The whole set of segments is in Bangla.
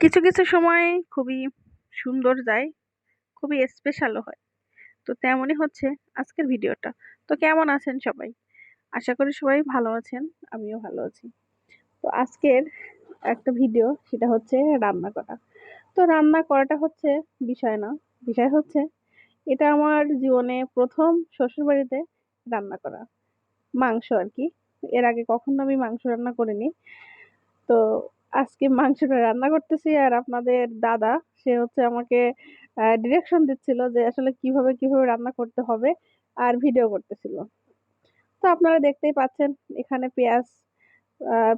কিছু কিছু সময় খুবই সুন্দর যায়, খুবই স্পেশালও হয়। তো তেমনই হচ্ছে আজকের ভিডিওটা। তো কেমন আছেন সবাই? আশা করি সবাই ভালো আছেন, আমিও ভালো আছি। তো আজকের একটা ভিডিও, সেটা হচ্ছে রান্না করা। তো রান্না করাটা হচ্ছে বিষয় না, বিষয় হচ্ছে এটা আমার জীবনে প্রথম শ্বশুরবাড়িতে রান্না করা মাংস আর কি। এর আগে কখনো আমি মাংস রান্না করিনি। তো আজকে মাংসটা রান্না করতেছি আর আপনাদের দাদা, সে হচ্ছে আমাকে ডিরেকশন দিচ্ছিল যে আসলে কীভাবে কীভাবে রান্না করতে হবে আর ভিডিও করতেছিল। তো আপনারা দেখতেই পাচ্ছেন, এখানে পেঁয়াজ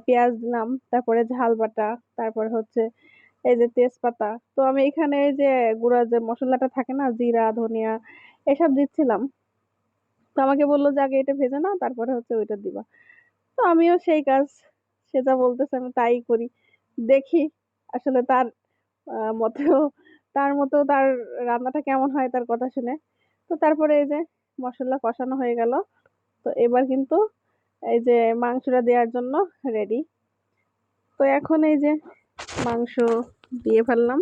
পেঁয়াজ দিলাম, তারপরে ঝাল বাটা, তারপরে হচ্ছে এই যে তেজপাতা। তো আমি এখানে এই যে গুঁড়া যে মশলাটা থাকে না, জিরা, ধনিয়া, এসব দিচ্ছিলাম। তো আমাকে বলল যে আগে এটা ভেজে না তারপরে হচ্ছে ওইটা দিবা। তো আমিও সেই কাজ, সে যা বলতেছে আমি তাই করি। দেখি আসলে তার মতেও, তার মতো তার রান্নাটা কেমন হয় তার কথা শুনে। তো তারপরে এই যে মশলা কষানো হয়ে গেল। তো এবার কিন্তু এই যে মাংসটা দেওয়ার জন্য রেডি তো এখন এই যে মাংস দিয়ে ফেললাম।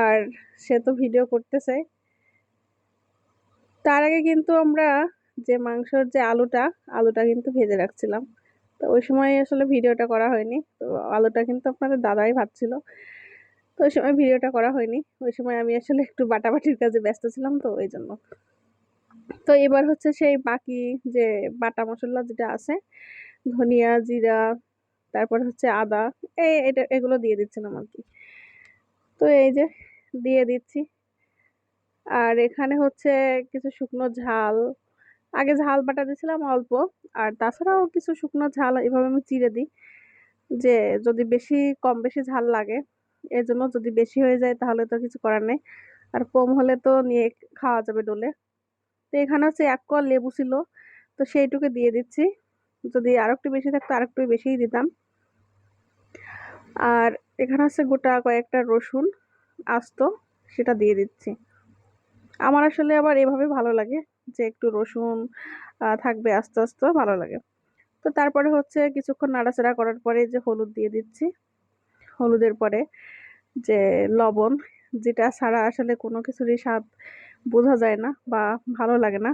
আর সে তো ভিডিও করতেছে। তার আগে কিন্তু আমরা যে মাংসর যে আলুটা আলুটা কিন্তু ভেজে রাখছিলাম। তো ওই সময় আসলে ভিডিওটা করা হয়নি। তো আলুটা কিন্তু আপনাদের দাদাই ভাবছিল। তো ওই সময় ভিডিওটা করা হয়নি। ওই সময় আমি আসলে একটু বাটাবাটির কাজে ব্যস্ত ছিলাম তো ওই জন্য। তো এবার হচ্ছে সেই বাকি যে বাটা মশলা যেটা আছে, ধনিয়া, জিরা, তারপর হচ্ছে আদা, এই এটা, এগুলো দিয়ে দিচ্ছিলাম আর কি। তো এই যে দিয়ে দিচ্ছি। আর এখানে হচ্ছে কিছু শুকনো ঝাল আগে ঝাল বাটা দিয়েছিলাম অল্প, আর তাছাড়াও কিছু শুকনো ঝাল এভাবে আমি চিড়ে দিই যে যদি বেশি, কম বেশি ঝাল লাগে এর জন্য যদি বেশি হয়ে যায় তাহলে তো কিছু করার নেই। আর কম হলে তো নিয়ে খাওয়া যাবে ডোলে। তো এখানে হচ্ছে এক কোয়া লেবু ছিল, তো সেইটুকু দিয়ে দিচ্ছি। যদি আর একটু বেশি থাকতো আর একটু বেশিই দিতাম। আর এখানে হচ্ছে গোটা কয়েকটা রসুন আস্ত, সেটা দিয়ে দিচ্ছি। আমার আসলে আবার এভাবে ভালো লাগে যে একটু রসুন থাকবে আস্তে আস্তে ভালো লাগে। তো তারপরে হচ্ছে কিছুক্ষণ নাড়াচাড়া করার পরে যে হলুদ দিয়ে দিচ্ছি। হলুদের পরে যে লবণ, যেটা ছাড়া আসলে কোনো কিছুরই স্বাদ বোঝা যায় না বা ভালো লাগে না।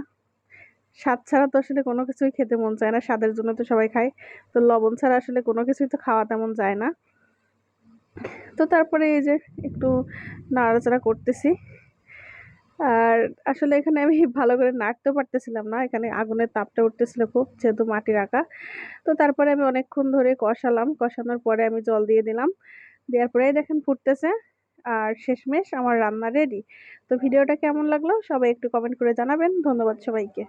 স্বাদ ছাড়া তো আসলে কোনো কিছুই খেতে মন চায় না, স্বাদের জন্য তো সবাই খায়। তো লবণ ছাড়া আসলে কোনো কিছুই তো খাওয়া তেমন যায় না। তো তারপরে এই যে একটু নাড়াচাড়া করতেছি। আর আসলে এখানে আমি ভালো করে নাড়তেও পারতেছিলাম না। এখানে আগুনের তাপটা উঠতেছিল খুব, যেহেতু মাটি রাখা তো তারপরে আমি অনেকক্ষণ ধরে কষালাম। কষানোর পরে আমি জল দিয়ে দিলাম। দেওয়ার পরেই দেখেন ফুটতেছে। আর শেষমেশ আমার রান্না রেডি তো ভিডিওটা কেমন লাগল? সবাই একটু কমেন্ট করে জানাবেন। ধন্যবাদ সবাইকে।